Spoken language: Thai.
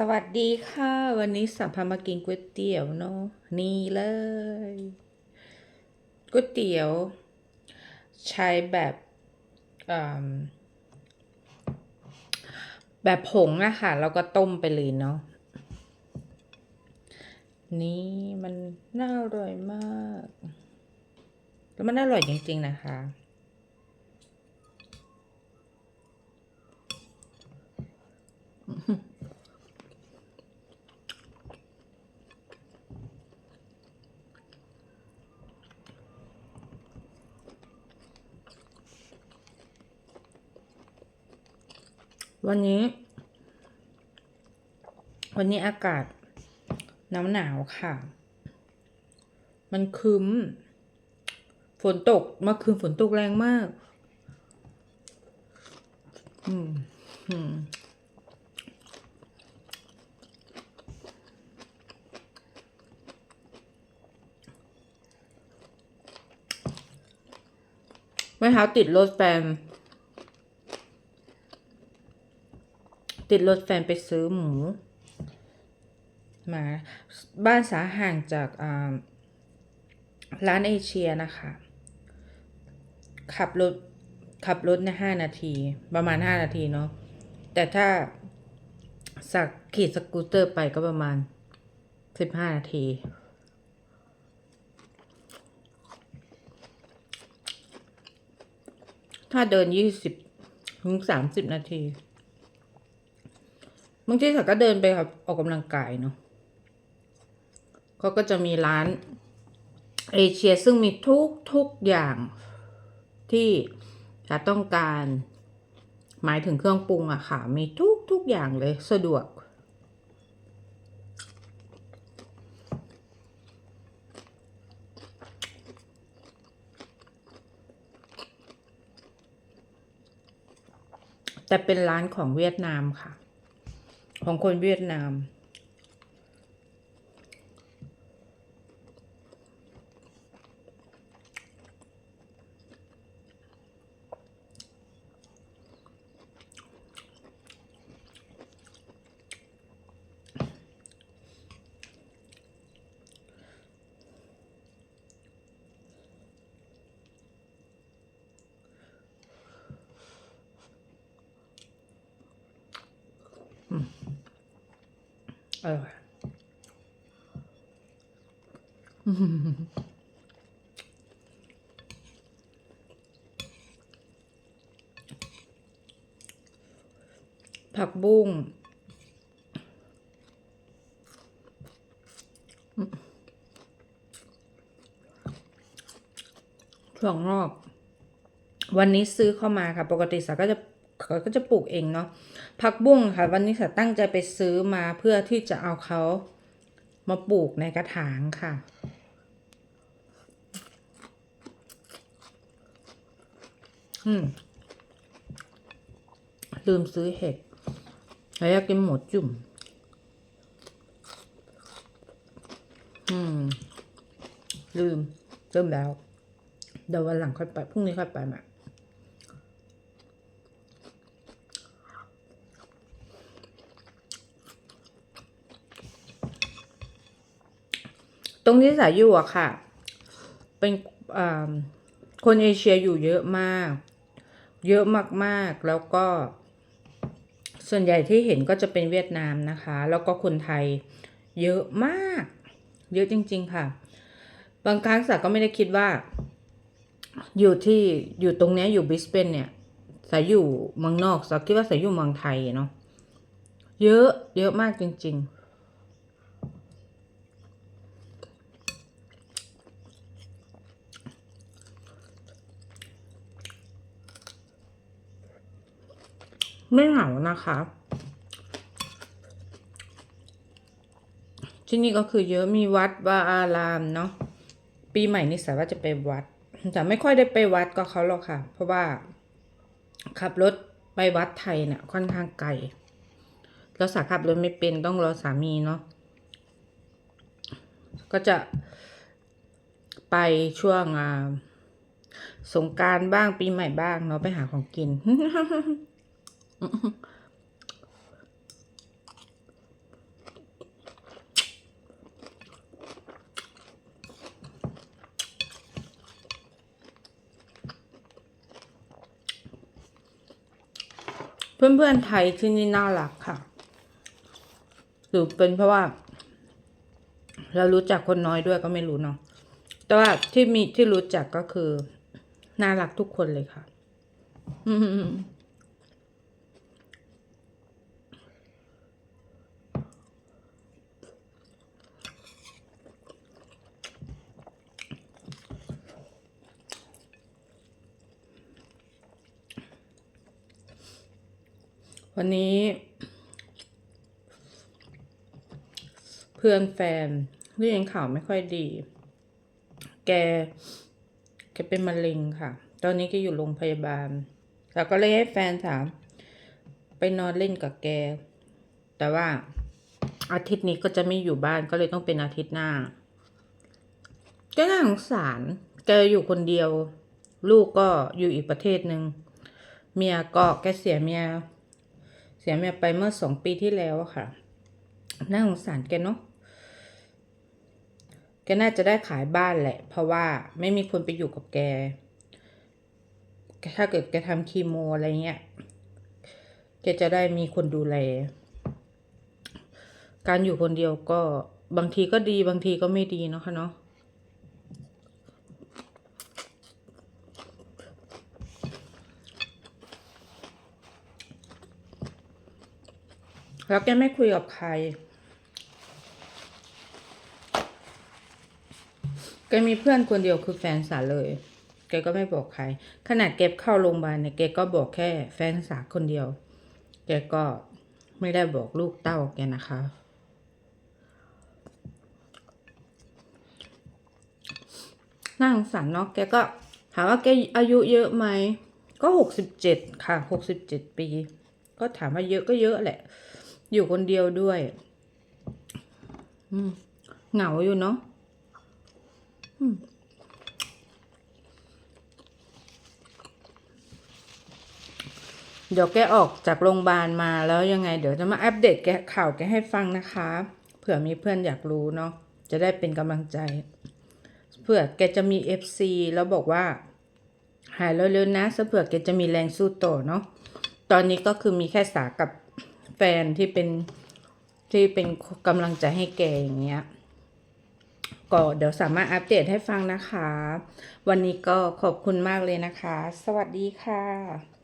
สวัสดีค่ะ วันนี้สัมพามากินก๋วยเตี๋ยวเนาะนี่เลยก๋วยเตี๋ยว ใช้แบบอ่าแบบผงอะค่ะแล้วก็ต้มไปเลยเนาะนี่มันน่าอร่อยมาก แล้วมันน่าอร่อยจริง ๆ นะคะ วันนี้ วันนี้อากาศหนาวหนาวๆค่ะ มันครึ้มฝนตกเมื่อคืนฝนตกแรงมาก อืมอืมเมื่อเช้าติดรถแฟน ติดรถแฟนไปซื้อหมูมาบ้านสาห่างจากร้านเอเชียนะคะ ขับรถขับรถในห้านาที ประมาณห้านาทีเนาะแต่ถ้าสักขี่สกูตเตอร์ไปก็ประมาณสิบห้านาที ถ้าเดินยี่สิบถึงสามสิบนาที บางทีสักก็เดินไปครับออกกำลังกายเนาะเขาก็จะมีร้านเอเชียซึ่งมีทุกทุกอย่างที่จะต้องการ หมายถึงเครื่องปรุงอะค่ะ มีทุกทุกอย่างเลยสะดวก แต่เป็นร้านของเวียดนามค่ะ ของคนเวียดนาม อร่อยผักบุ้งถั่วงอกวันนี้ซื้อเข้ามาค่ะ ปกติสาก็จะ เขาก็จะปลูกเองเนาะผักบุ้งค่ะ วันนี้สาตั้งใจไปซื้อมาเพื่อที่จะเอาเขามาปลูกในกระถางค่ะอืมลืมซื้อเห็ดแล้วอยากกินหมูจุ่ม อืม ลืม เริ่มแล้ว เดี๋ยววันหลังค่อยไป พรุ่งนี้ค่อยไปให ตรงที่สายอยู่อะค่ะ เป็นคนเอเชียอยู่เยอะมาก เยอะมากๆ แล้วก็ ส่วนใหญ่ที่เห็นก็จะเป็นเวียดนามนะคะ แล้วก็คนไทยเยอะมาก เยอะจริง ๆ ค่ะ บางครั้งสาก็ไม่ได้คิดว่า อยู่ที่อยู่ตรงนี้อยู่บิสเบนเนี่ยสายอยู่เมืองนอกสาคิดว่าสายอยู่เมืองไทยเนาะเยอะเยอะมากจริง ๆ ไม่เหงานะคะ ที่นี่ก็คือเยอะมีวัดวาอารามเนาะปีใหม่นี่สายว่าจะไปวัด แต่ไม่ค่อยได้ไปวัดก็เขาหรอกค่ะ เพราะว่าขับรถไปวัดไทยเนี่ยค่อนข้างไกลแล้วสาขับรถไม่เป็นต้องรอสามีเนาะก็จะไปช่วงสงการบ้างปีใหม่บ้างเนาะไปหาของกิน เพื่อนๆไทยที่นี่น่ารักค่ะ หรือเป็นเพราะว่า เรารู้จักคนน้อยด้วยก็ไม่รู้เนาะแต่ว่าที่มีที่รู้จักก็คือ น่ารักทุกคนเลยค่ะ วันนี้ เพื่อนแฟนเรื่องข่าวไม่ค่อยดี แก แกเป็นมะเร็งค่ะ ตอนนี้แกอยู่โรงพยาบาล แล้วก็เลยให้แฟนถาม ไปนอนเล่นกับแก แต่ว่าอาทิตย์นี้ก็จะไม่อยู่บ้านก็เลยต้องเป็นอาทิตย์หน้าก็น่าสงสาร แกอยู่คนเดียว ลูกก็อยู่อีกประเทศหนึ่ง เมียก็แกเสียเมีย สียเมียไปเมื่อสองปีที่แล้วอะค่ะ น่าสงสารแกเนาะแกน่าจะได้ขายบ้านแหละ เพราะว่าไม่มีคนไปอยู่กับแกแก ถ้าเกิดแกทำคีโมอะไรเงี้ย แกจะได้มีคนดูแล การอยู่คนเดียวก็บางทีก็ดีบางทีก็ไม่ดีเนาะค่ะเนาะ แล้วแกไม่คุยกับใคร แกมีเพื่อนคนเดียวคือแฟนสาเลย แกก็ไม่บอกใคร ขนาดเก็บเข้าโรงพยาบาลเนี่ยแกก็บอกแค่แฟนสาคนเดียว แกก็ไม่ได้บอกลูกเต้าแกนะคะ น่าสงสารเนาะ แกก็ถามว่าแกอายุเยอะไหม ก็หกสิบเจ็ดค่ะหกสิบเจ็ดปี ก็ถามว่าเยอะก็เยอะแหละ อยู่คนเดียวด้วยเหงาอยู่เนาะเดี๋ยวแกออกจากโรงพยาบาลมาแล้วยังไง เดี๋ยวจะมาอัปเดตแกข่าวแกให้ฟังนะคะ เผื่อมีเพื่อนอยากรู้เนาะจะได้เป็นกำลังใจ เผื่อแกจะมี FC แล้วบอกว่า หายเร็วๆนะเผื่อแกจะมีแรงสู้ต่อเนาะตอนนี้ก็คือมีแค่สากับ แฟนที่เป็นที่เป็นกำลังใจให้แกอย่างเงี้ยก็เดี๋ยวสามารถอัปเดตให้ฟังนะคะ วันนี้ก็ขอบคุณมากเลยนะคะ สวัสดีค่ะ